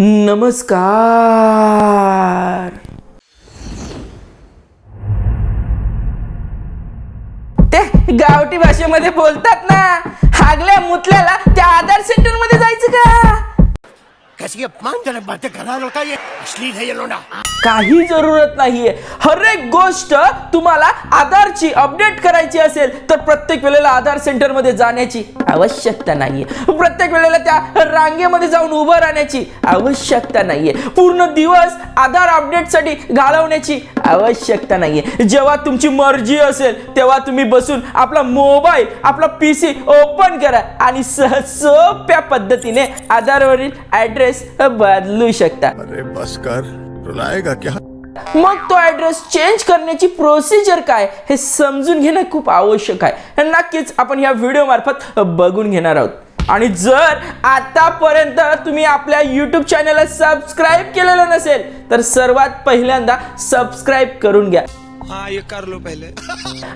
नमस्कार. ते गावठी भाषेमध्ये बोलतात ना. हागल्या मुतल्याला त्या आधार सेंटरमध्ये जायचं का? कैसी अपमानजनक बातें कर रहा लड़का ये अश्लील है ये लोना काही जरूरत नाहीये. हर एक गोष्ट तुम्हाला आधारची अपडेट करायची असेल तर प्रत्येक वेळेला आधार सेंटरमध्ये जाण्याची आवश्यकता नाहीये. प्रत्येक वेळेला त्या रांगेमध्ये जाऊन उभं राहण्याची आवश्यकता नाहीये. पूर्ण दिवस आधार अपडेटसाठी घालवण्याची आवश्यकता नाहीये. जेव्हा तुमची मर्जी असेल तेव्हा तुम्ही बसून आपला मोबाईल आपला पी सी ओपन करा आणि सहज सोप्या पद्धतीने आधारवरील ऍड्रेस बदलू शकता. अरे बस कर रुलाएगा क्या मग तो ऍड्रेस चेंज करण्याची प्रोसिजर काय हे समजून घेणं खूप आवश्यक आहे. नक्कीच आपण या व्हिडिओ मार्फत बघून घेणार आहोत. आणि जर आतापर्यंत तुम्ही आपल्या यूट्यूब चॅनलला सबस्क्राईब केलेलं नसेल तर सर्वात पहिल्यांदा सबस्क्राईब करून घ्या. हाँ ये कर लो पहले.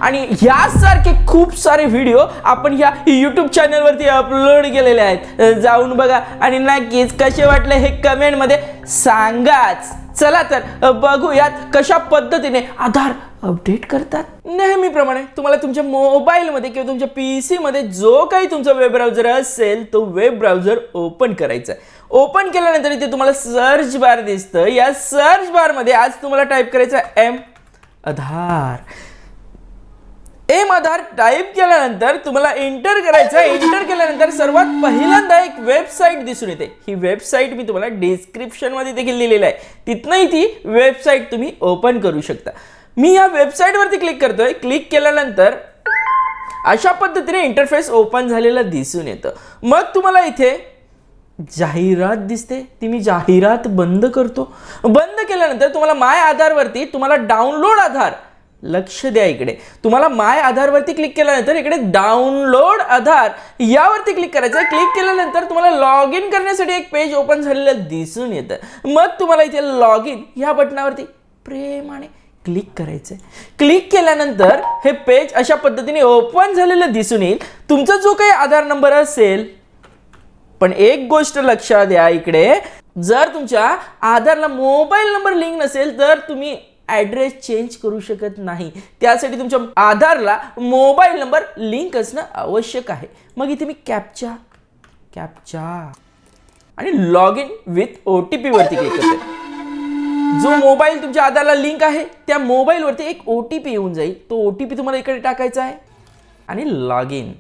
आणि यासारखे खूप सारे व्हिडिओ आपण या यूट्यूब चॅनलवरती अपलोड केलेले आहेत. जाऊन बघा. आणि नक्कीच कसे वाटले हे कमेंटमध्ये सांगाच. चला तर बघूयात कशा पद्धतीने आधार अपडेट करतात. नेहमीप्रमाणे तुम्हाला तुमच्या मोबाईलमध्ये किंवा तुमच्या पी सीमध्ये जो काही तुमचा वेब ब्राउझर असेल तो वेब ब्राउझर ओपन करायचा आहे. ओपन केल्यानंतर इथे तुम्हाला सर्च बार दिसतं. या सर्च बारमध्ये आज तुम्हाला टाईप करायचं M Aadhaar. M Aadhaar type केल्यानंतर तुम्हाला एंटर करायचं आहे एंटर केल्यानंतर सर्वात पहिल्यांदा एक वेबसाईट दिसून येते. ही वेबसाईट मी तुम्हाला डिस्क्रिप्शनमध्ये देखील लिहिलेलं आहे. तिथनंही ती वेबसाईट तुम्ही ओपन करू शकता. मी या वेबसाईटवरती क्लिक करतोय. क्लिक केल्यानंतर अशा पद्धतीने इंटरफेस ओपन झालेला दिसून येतं. मग तुम्हाला इथे जाहिरात दिसते. ती मी जाहिरात बंद करतो. बंद केल्यानंतर तुम्हाला माय आधारवरती तुम्हाला डाउनलोड आधार लक्ष द्या इकडे. तुम्हाला माय आधारवरती क्लिक केल्यानंतर इकडे डाउनलोड आधार यावरती क्लिक करायचं आहे क्लिक केल्यानंतर तुम्हाला लॉग इन करण्यासाठी एक पेज ओपन झालेलं दिसून येतं. मग तुम्हाला इथे लॉग इन ह्या बटनावरती प्रेमाने क्लिक करायचं क्लिक केल्यानंतर हे पेज अशा पद्धतीने ओपन झालेलं दिसून येईल. तुमचा जो काही आधार नंबर असेल पण एक गोष्ट लक्षात द्या इकडे. जर तुमच्या आधारला मोबाईल नंबर लिंक नसेल तर तुम्ही ॲड्रेस चेंज करू शकत नाही. त्यासाठी तुमच्या आधारला मोबाईल नंबर लिंक असणं आवश्यक आहे. मग इथे मी कॅपचा कॅपचा आणि log in with O T पीवरती click करते. जो मोबाईल तुमच्या आधारला लिंक आहे त्या मोबाईलवरती एक ओ टी पी येऊन जाईल. तो ओ टी पी तुम्हाला इकडे टाकायचा आहे आणि लॉग इन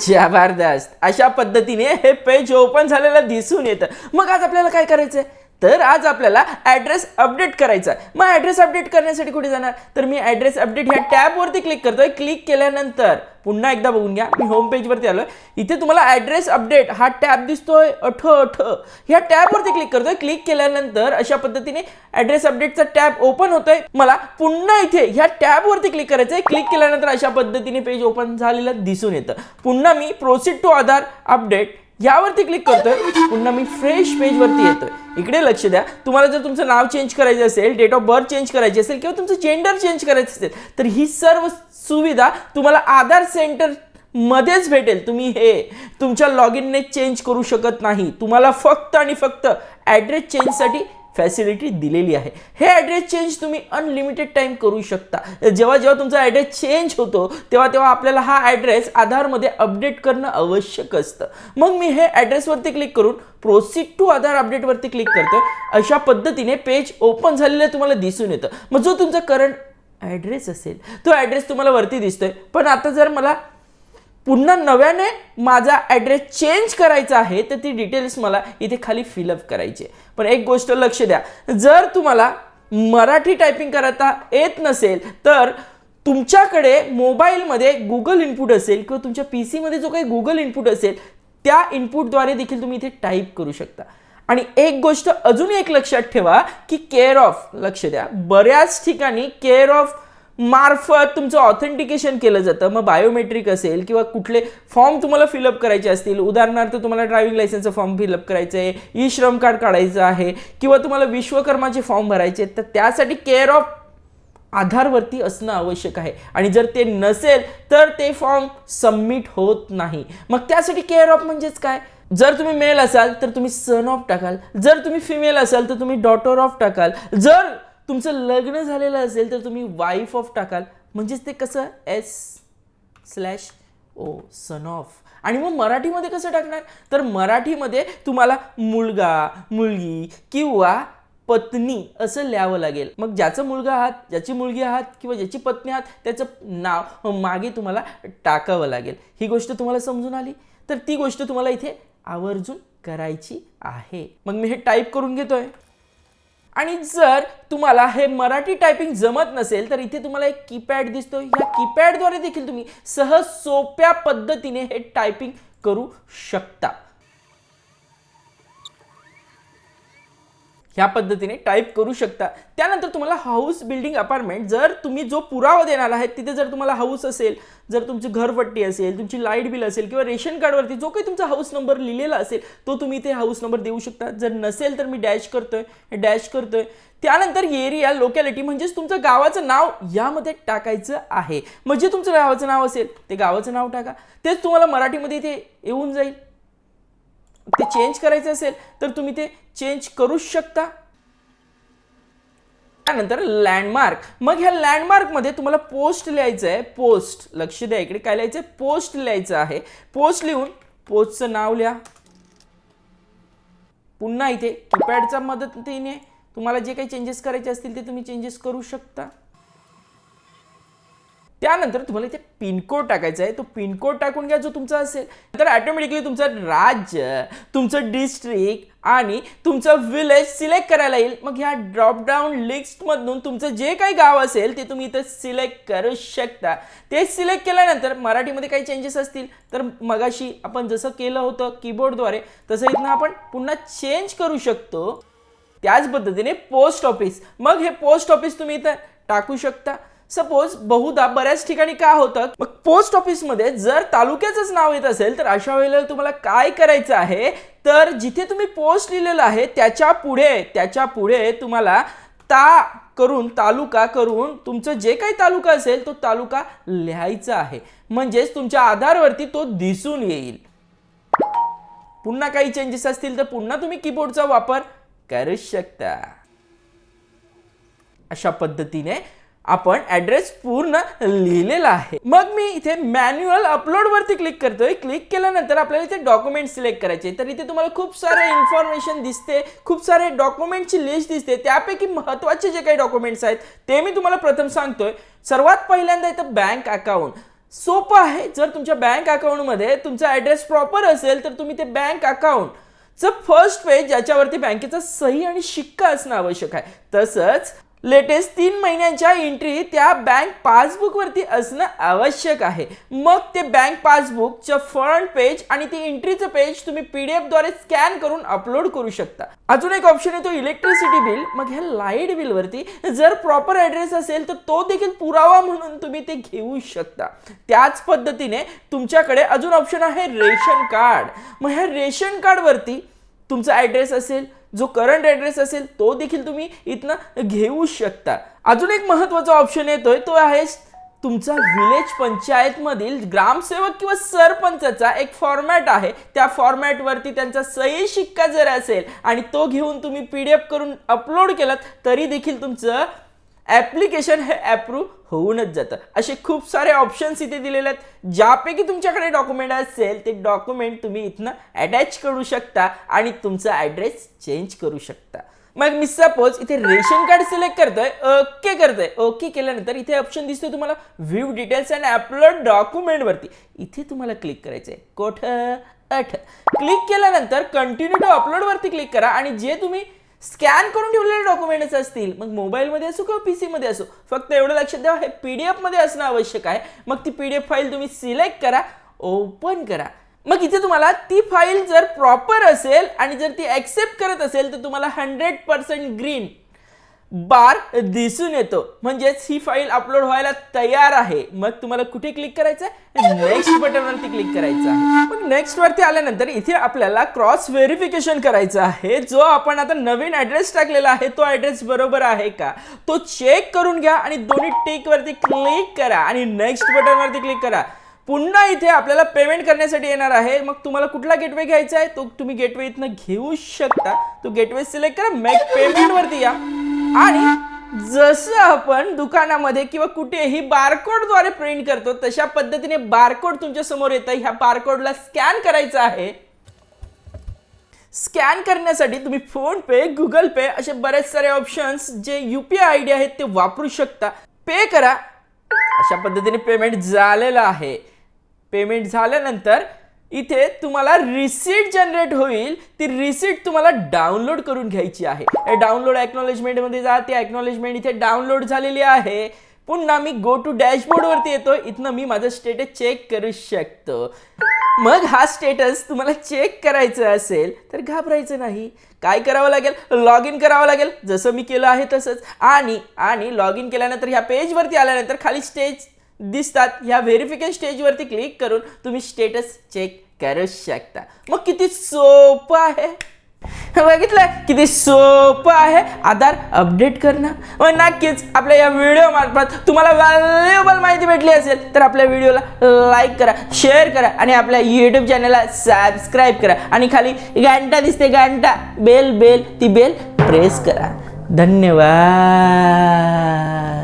जबरदस्त. अशा पद्धतीने हे पेज ओपन झालेलं दिसून येतं. मग आज आपल्याला काय करायचं आहे तर आज आपल्याला ॲड्रेस अपडेट करायचा आहे. मग ॲड्रेस अपडेट करण्यासाठी कुठे जाणार? तर मी ॲड्रेस अपडेट ह्या टॅबवरती क्लिक करतोय. क्लिक केल्यानंतर पुन्हा एकदा बघून घ्या. मी होम पेजवरती आलोय. इथे तुम्हाला ॲड्रेस अपडेट हा टॅब दिसतोय. अठ अठ. ह्या टॅबवरती क्लिक करतोय. क्लिक केल्यानंतर अशा पद्धतीने ॲड्रेस अपडेटचा टॅब ओपन होतोय. मला पुन्हा इथे ह्या टॅबवरती क्लिक करायचं आहे क्लिक केल्यानंतर अशा पद्धतीने पेज ओपन झालेलं दिसून येतं. पुन्हा मी प्रोसीड टू आधार अपडेट यावरती क्लिक करतोय पुन्हा मी फ्रेश पेजवरती येतोय. इकडे लक्ष द्या. तुम्हाला जर तुमचं नाव चेंज करायचं असेल डेट ऑफ बर्थ चेंज करायची असेल किंवा तुमचं जेंडर चेंज करायचं असेल तर ही सर्व सुविधा तुम्हाला आधार सेंटर मध्येच भेटेल. तुम्ही हे तुमच्या लॉग इनने चेंज करू शकत नाही. तुम्हाला फक्त आणि फक्त ॲड्रेस चेंजसाठी फॅसिलिटी दिलेली आहे. हे ॲड्रेस चेंज तुम्ही अनलिमिटेड टाईम करू शकता. जेव्हा जेव्हा तुमचा ॲड्रेस चेंज होतो तेव्हा तेव्हा आपल्याला हा ॲड्रेस आधारमध्ये अपडेट करणं आवश्यक असतं. मग मी हे ॲड्रेसवरती क्लिक करून प्रोसीड टू आधार अपडेटवरती क्लिक करतो अशा पद्धतीने पेज ओपन झालेलं तुम्हाला दिसून येतं. मग जो तुमचा करंट ॲड्रेस असेल तो ॲड्रेस तुम्हाला वरती दिसतोय. पण आता जर मला पुन्हा नव्याने माझा ॲड्रेस चेंज करायचा आहे तर ती डिटेल्स मला इथे खाली फिलअप करायची आहे. पण एक गोष्ट लक्ष द्या. जर तुम्हाला मराठी टायपिंग करता येत नसेल तर तुमच्याकडे मोबाईलमध्ये गुगल इनपुट असेल किंवा तुमच्या पी सीमध्ये जो काही गुगल इनपुट असेल त्या इनपुटद्वारे देखील तुम्ही इथे टाईप करू शकता. आणि एक गोष्ट अजून एक लक्षात ठेवा की केअर ऑफ लक्ष द्या. बऱ्याच ठिकाणी केअर ऑफ मार्फत तुमचं ऑथेंटिकेशन केलं जातं. मग बायोमेट्रिक असेल किंवा कुठले फॉर्म तुम्हाला फिलअप करायचे असतील. उदाहरणार्थ तुम्हाला ड्रायव्हिंग लायसन्सचं फॉर्म फिलअप करायचं आहे. ई श्रम कार्ड काढायचं आहे. किंवा तुम्हाला विश्वकर्माचे फॉर्म भरायचे आहेत. तर त्यासाठी केअर ऑफ आधारवरती असणं आवश्यक आहे. आणि जर ते नसेल तर ते फॉर्म सबमिट होत नाही. मग त्यासाठी केअर ऑफ म्हणजेच काय? जर तुम्ही मेल असाल तर तुम्ही सन ऑफ टाकाल. जर तुम्ही फिमेल असाल तर तुम्ही डॉटर ऑफ टाकाल. जर तुमचं लग्न झालेलं असेल तर तुम्ही वाईफ ऑफ टाकाल. म्हणजेच ते कसं? S slash O son of आणि मग मराठीमध्ये कसं टाकणार? तर मराठीमध्ये तुम्हाला मुलगा मुलगी किंवा पत्नी असं लिहावं लागेल. मग ज्याचं मुलगा आहात ज्याची मुलगी आहात किंवा ज्याची पत्नी आहात त्याचं नाव मागे तुम्हाला टाकावं लागेल. ही गोष्ट तुम्हाला समजून आली? तर ती गोष्ट तुम्हाला इथे आवर्जून करायची आहे. मग मी हे टाईप करून घेतोय. आणि जर तुम्हाला हे मराठी टायपिंग जमत नसेल तर इथे तुम्हाला एक कीपॅड दिसतो या कीपॅडद्वारे देखील तुम्ही सहज सोप्या पद्धतीने हे टायपिंग करू शकता. ह्या पद्धतीने टाईप करू शकता. त्यानंतर तुम्हाला हाऊस बिल्डिंग अपार्टमेंट जर तुम्ही जो पुरावा देणार आहे तिथे जर तुम्हाला हाऊस असेल जर तुमची घरपट्टी असेल तुमची लाइट बिल असेल किंवा रेशन कार्डवरती जो काही तुमचा हाऊस नंबर लिहिलेला असेल तो तुम्ही इथे हाऊस नंबर देऊ शकता. जर नसेल तर मी डॅश करतोय डॅश करतोय. त्यानंतर एरिया लोकॅलिटी म्हणजेच तुमचं गावाचं नाव यामध्ये टाकायचं आहे. म्हणजे तुमचं गावाचं नाव असेल ते गावाचं नाव टाका. तेच तुम्हाला मराठीमध्ये इथे येऊन जाईल. ते चेंज करायचं असेल तर तुम्ही ते चेंज करूच शकता. त्यानंतर लँडमार्क मग ह्या लँडमार्कमध्ये तुम्हाला पोस्ट लिहायचं आहे पोस्ट लक्ष द्या इकडे काय लिहायचं आहे? पोस्ट लिहायचं आहे. पोस्ट लिहून पोस्टचं नाव लिहा. पुन्हा इथे कीपॅडच्या मदतीने तुम्हाला जे काही चेंजेस करायचे असतील ते तुम्ही चेंजेस करू शकता. त्यानंतर तुम्हाला इथे पिनकोड टाकायचा आहे. तो पिनकोड टाकून घ्या जो तुमचा असेल. तर ऑटोमॅटिकली तुमचं राज्य तुमचं डिस्ट्रिक्ट आणि तुमचं विलेज सिलेक्ट करायला येईल. मग ह्या ड्रॉपडाऊन लिस्टमधून तुमचं जे काही गाव असेल ते तुम्ही इथं सिलेक्ट करू शकता. ते सिलेक्ट केल्यानंतर मराठीमध्ये काही चेंजेस असतील. तर मगाशी आपण जसं केलं होतं कीबोर्डद्वारे तसं इथनं आपण पुन्हा चेंज करू शकतो. त्याच पद्धतीने पोस्ट ऑफिस मग हे पोस्ट ऑफिस तुम्ही इथं टाकू शकता. सपोज बहुधा बऱ्याच ठिकाणी काय होतं? मग पोस्ट ऑफिसमध्ये जर तालुक्याचंच नाव येत असेल तर अशा वेळेला तुम्हाला काय करायचं आहे? तर जिथे तुम्ही पोस्ट लिहिलेलं आहे त्याच्या पुढे त्याच्या पुढे तुम्हाला ता करून तालुका करून तुमचं जे काही तालुका असेल तो तालुका लिहायचा आहे. म्हणजेच तुमच्या आधारवरती तो दिसून येईल. पुन्हा काही चेंजेस असतील तर पुन्हा तुम्ही कीबोर्डचा वापर करू शकता. अशा पद्धतीने आपण ऍड्रेस पूर्ण लिहिलेला आहे. मग मी इथे मॅन्युअल अपलोडवरती क्लिक करतोय. क्लिक केल्यानंतर आपल्याला इथे डॉक्युमेंट सिलेक्ट करायचे तर इथे तुम्हाला खूप सारे इन्फॉर्मेशन दिसते. खूप सारे डॉक्युमेंटची लिस्ट दिसते. त्यापैकी महत्त्वाचे जे काही डॉक्युमेंट्स आहेत ते मी तुम्हाला प्रथम सांगतोय. सर्वात पहिल्यांदा इथं बँक अकाउंट सोपं आहे. जर तुमच्या बँक अकाउंटमध्ये तुमचा ॲड्रेस प्रॉपर असेल तर तुम्ही ते बँक अकाउंटचं फर्स्ट पेज ज्याच्यावरती बँकेचा सही आणि शिक्का असणं आवश्यक आहे. तसंच लेटेस्ट तीन महिन्यांच्या एंट्री त्या बँक पासबुकवरती असणं आवश्यक आहे. मग ते बँक पासबुकचं फ्रंट पेज आणि ते एंट्रीचं पेज तुम्ही पी डी एफद्वारे स्कॅन करून अपलोड करू शकता. अजून एक ऑप्शन येतो इलेक्ट्रिसिटी बिल मग ह्या लाइट बिलवरती जर प्रॉपर ॲड्रेस असेल तर तो देखील पुरावा म्हणून तुम्ही ते घेऊ शकता. त्याच पद्धतीने तुमच्याकडे अजून ऑप्शन आहे रेशन कार्ड मग ह्या रेशन कार्डवरती तुमचा ॲड्रेस असेल जो करंट ॲड्रेस असेल तो देखील तुम्ही इथनं घेऊ शकता. अजून एक महत्त्वाचा ऑप्शन येतोय तो आहे तुमचा विलेज पंचायतमधील ग्रामसेवक किंवा सरपंचाचा एक फॉर्मॅट आहे. त्या फॉर्मॅटवरती त्यांचा सही शिक्का जर असेल आणि तो घेऊन तुम्ही पी डी एफ करून अपलोड केलात तरी देखील तुमचं ॲप्लिकेशन हे अप्रूव्ह होऊनच जातं. असे खूप सारे ऑप्शन्स इथे दिलेले आहेत. ज्यापैकी तुमच्याकडे डॉक्युमेंट असेल ते डॉक्युमेंट तुम्ही इथनं अटॅच करू शकता आणि तुमचा ॲड्रेस चेंज करू शकता. मग मी सपोज इथे रेशन कार्ड सिलेक्ट करतोय. ओके करतोय. ओके केल्यानंतर इथे ऑप्शन दिसतोय तुम्हाला. View details and upload document वरती. इथे तुम्हाला क्लिक करायचंय. कोठं? अठ. क्लिक केल्यानंतर कंटिन्यू टू अपलोडवरती क्लिक करा आणि जे तुम्ही स्कॅन करून ठेवलेले डॉक्युमेंट्स असतील. मग मोबाईलमध्ये असो किंवा पी सीमध्ये असो फक्त एवढं लक्षात द्या हे पी डी एफमध्ये असणं आवश्यक आहे. मग ती पी डी एफ फाईल तुम्ही सिलेक्ट करा ओपन करा. मग इथे तुम्हाला ती फाईल जर प्रॉपर असेल आणि जर ती ॲक्सेप्ट करत असेल तर तुम्हाला हंड्रेड पर्सेंट ग्रीन बार दिसून येतो. म्हणजेच ही फाईल अपलोड व्हायला तयार आहे. मग तुम्हाला कुठे क्लिक करायचं आहे नेक्स्ट बटनवरती क्लिक करायचं आहे. मग नेक्स्ट वरती आल्यानंतर इथे आपल्याला क्रॉस व्हेरिफिकेशन करायचं आहे. जो आपण आता नवीन ऍड्रेस टाकलेला आहे तो ऍड्रेस बरोबर आहे का? तो चेक करून घ्या आणि दोन्ही टिक वरती क्लिक करा आणि नेक्स्ट बटनवरती क्लिक करा. पुन्हा इथे आपल्याला पेमेंट करण्यासाठी येणार आहे. मग तुम्हाला कुठला गेटवे घ्यायचा आहे? तो तुम्ही गेटवे इथनं घेऊ शकता. तो गेटवे सिलेक्ट करा. मेक पेमेंट वरती या. आणि जसं आपण दुकानामध्ये किंवा कुठेही बारकोडद्वारे प्रिंट करतो तशा पद्धतीने बारकोड तुमच्यासमोर येतं. ह्या बारकोडला स्कॅन करायचा आहे. स्कॅन करण्यासाठी तुम्ही फोन पे गुगल पे असे बरेच सारे ऑप्शन्स जे U P I I D आहेत ते वापरू शकता. पे करा. अशा पद्धतीने पेमेंट झालेलं आहे. पेमेंट झाल्यानंतर इथे तुम्हाला रिसीट जनरेट होईल. ती रिसीट तुम्हाला डाउनलोड करून घ्यायची आहे. डाउनलोडमध्ये जा ती अॅक्नॉलेजमेंट इथे डाउनलोड झालेली आहे. पुन्हा मी गो टू डॅशबोर्ड वरती येतो. इथनं मी माझं स्टेटस चेक करू शकतो. मग हा स्टेटस तुम्हाला चेक करायचं असेल तर घाबरायचं नाही. काय करावं लागेल? लॉग इन करावं लागेल. जसं मी केलं आहे तसंच. आणि आणि लॉग इन केल्यानंतर ह्या पेजवरती आल्यानंतर खाली स्टेज दिसतात. ह्या व्हेरिफिकेशन स्टेजवरती क्लिक करून तुम्ही स्टेटस चेक करू शकता. मग किती सोपं आहे? बघितलं किती सोपं आहे? आधार अपडेट करणं? व नक्कीच आपल्या या व्हिडिओ मार्फत तुम्हाला व्हॅल्युएबल माहिती भेटली असेल तर आपल्या व्हिडिओला लाईक करा शेअर करा आणि आपल्या यूट्यूब चॅनलला सबस्क्राईब करा. आणि खाली घंटा दिसते घंटा. बेल बेल ती बेल प्रेस करा. धन्यवाद.